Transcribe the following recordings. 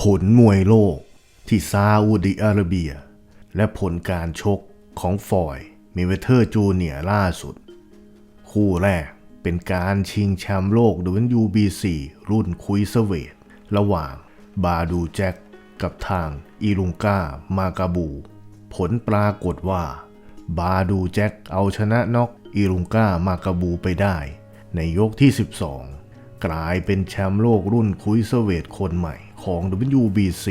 ผลมวยโลกที่ซาอุดิอาระเบีย และผลการชกของฟอยมีเวเทอร์จูเนียล่าสุด คู่แรกเป็นการชิงแชมป์โลก WBC รุ่นคุยเซเวทระหว่างบาดูแจ็คกับทางอีลุงกามากาบู ผลปรากฏว่า บาดูแจ็คเอาชนะน็อกอีลุงกามากาบูไปได้ ในยกที่ 12 กลายเป็นแชมป์โลกรุ่นคุยเซเวทคนใหม่ของ WBC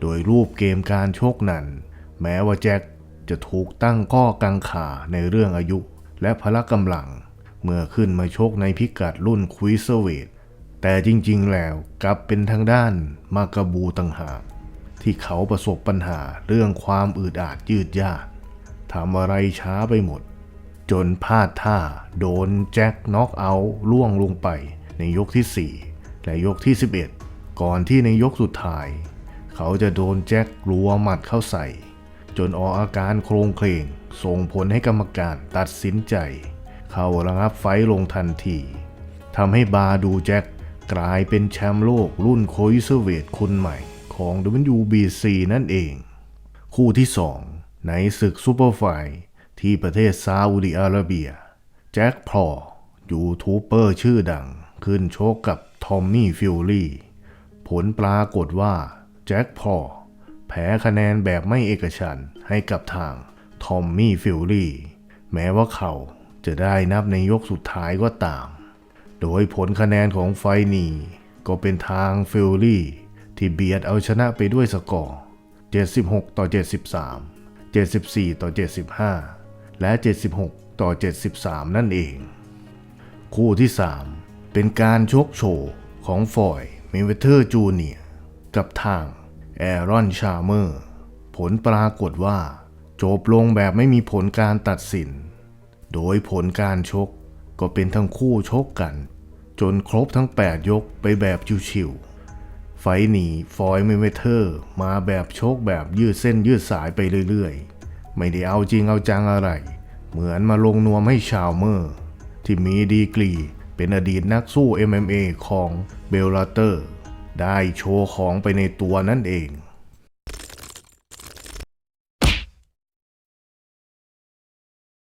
โดยรูปเกมการชกนั้น แม้ว่าแจ็คจะถูกตั้งข้อกังขาในเรื่องอายุและพละกำลัง เมื่อขึ้นมาชกในพิกัดรุ่นคุยเซเวทแต่จริงๆแล้วกลับเป็นทางด้านมากาบูต่างหาก ที่เขาประสบปัญหาเรื่องความอืดอาดยืดยาดทำอะไรช้าไปหมด จนพลาดท่าโดนแจ็คน็อกเอาท์ล่วงลงไป ในยกที่ 4 และยกที่ 11 ก่อนที่ในยกสุดท้าย เขาจะโดนแจ็ครัวหมัดเข้าใส่ จนออกอาการโครงเคลงส่งผลให้กรรมการตัดสินใจ เขาระงับไฟลงทันทีทำให้บาดูแจ็คกลายเป็นแชมป์โลกรุ่นโคอิเซเวทคนใหม่ของ WBC นั่นเอง คู่ที่ 2 ในศึกซูเปอร์ไฟที่ประเทศซาอุดิอาระเบีย แจ็คพลอยูทูบเบอร์ชื่อดัง ขึ้นโชกกับทอมมี่ฟิลลี่ ผลปรากฏว่า แจ็คพอร์แพ้คะแนนแบบไม่เอกฉันให้กับทางทอมมี่ฟิลลี่ แม้ว่าเขาจะได้นับในยกสุดท้ายก็ตาม โดยผลคะแนนของไฟล์นี้ก็เป็นทางฟิลลี่ ที่เบียดเอาชนะไปด้วยสกอร์ 76 ต่อ 73 74 ต่อ 75 และ 76 ต่อ 73 นั่นเอง คู่ที่ 3 เป็นการชกโชว์ของฟอยเมเวเทอร์จูเนียกับทางแอรอนชาเมอร์ ผลปรากฏว่า จบลงแบบไม่มีผลการตัดสิน โดยผลการชกก็เป็นทั้งคู่ชกกัน จนครบทั้ง 8 ยกไปแบบชิวๆไฟท์นี้ฟอยเมเวเทอร์มาแบบโชคแบบยืดเส้นยืดสายไปเรื่อยๆ ไม่ได้เอาจริงเอาจังอะไร เหมือนมาลงนวมให้ชาวเมอร์ ที่มีดีกรี เป็นอดีตนักสู้ MMA ของเบลลาเตอร์ ได้โชว์ของไปในตัวนั่นเอง